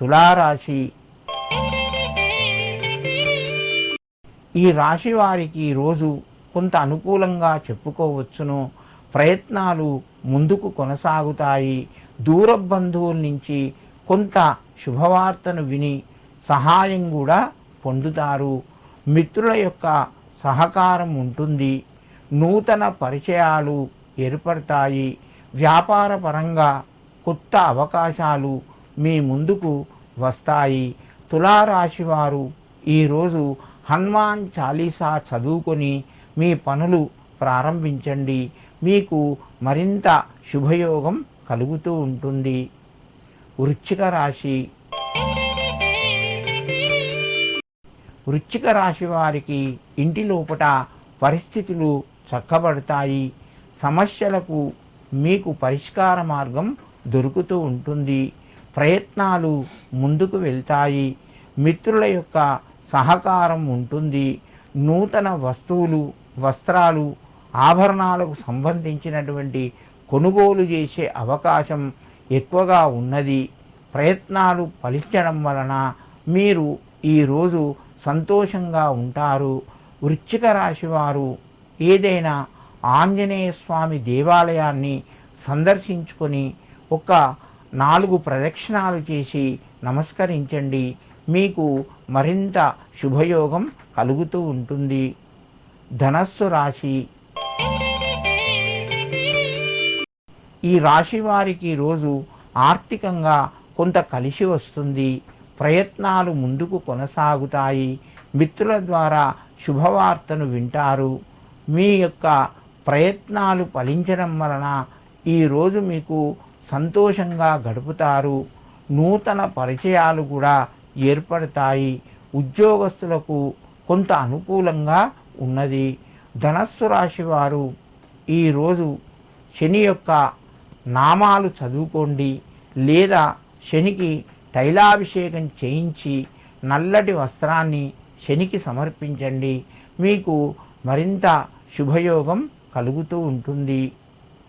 తులారాశి. ఈ రాశి వారికి రోజు కొంత అనుకూలంగా చెప్పుకోవచ్చును. ప్రయత్నాలు ముందుకు కొనసాగుతాయి. దూర బంధువుల నుంచి కొంత శుభవార్తను విని సహాయం కూడా పొందుతారు. మిత్రుల యొక్క సహకారం ఉంటుంది. నూతన పరిచయాలు ఏర్పడతాయి. వ్యాపార పరంగా కొత్త అవకాశాలు మీ ముందుకు వస్తాయి. తులారాశి వారు ఈరోజు హనుమాన్ చాలీసా చదువుకొని మీ పనులు ప్రారంభించండి. మీకు మరింత శుభయోగం కలుగుతూ ఉంటుంది. వృచ్చిక రాశి వృచ్చిక రాశి వారికి ఇంటి లోపట పరిస్థితులు చక్కబడతాయి. సమస్యలకు మీకు పరిష్కార మార్గం దొరుకుతూ ఉంటుంది. ప్రయత్నాలు ముందుకు వెళ్తాయి. మిత్రుల యొక్క సహకారం ఉంటుంది. నూతన వస్తువులు వస్త్రాలు ఆభరణాలకు సంబంధించినటువంటి కొనుగోలు చేసే అవకాశం ఎక్కువగా ఉన్నది. ప్రయత్నాలు ఫలించడం వలన మీరు ఈరోజు సంతోషంగా ఉంటారు. వృశ్చిక రాశి వారు ఏదైనా ఆంజనేయ స్వామి దేవాలయాన్ని సందర్శించుకొని ఒక నాలుగు ప్రదక్షిణాలు చేసి నమస్కరించండి. మీకు మరింత శుభయోగం కలుగుతూ ఉంటుంది. ధనస్సు రాశి. ఈ రాశి వారికి రోజు ఆర్థికంగా కొంత కలిసి వస్తుంది. ప్రయత్నాలు ముందుకు కొనసాగుతాయి. మిత్రుల ద్వారా శుభవార్తను వింటారు. మీ యొక్క ప్రయత్నాలు ఫలించడం వలన ఈరోజు మీకు సంతోషంగా గడుపుతారు. నూతన పరిచయాలు కూడా ఏర్పడతాయి. ఉద్యోగస్తులకు కొంత అనుకూలంగా ఉన్నది. ధనస్సు రాశి వారు ఈరోజు శని యొక్క నామాలు చదువుకోండి. లేదా శనికి తైలాభిషేకం చేయించి నల్లటి వస్త్రాన్ని శనికి సమర్పించండి. మీకు మరింత శుభయోగం కలుగుతూ ఉంటుంది.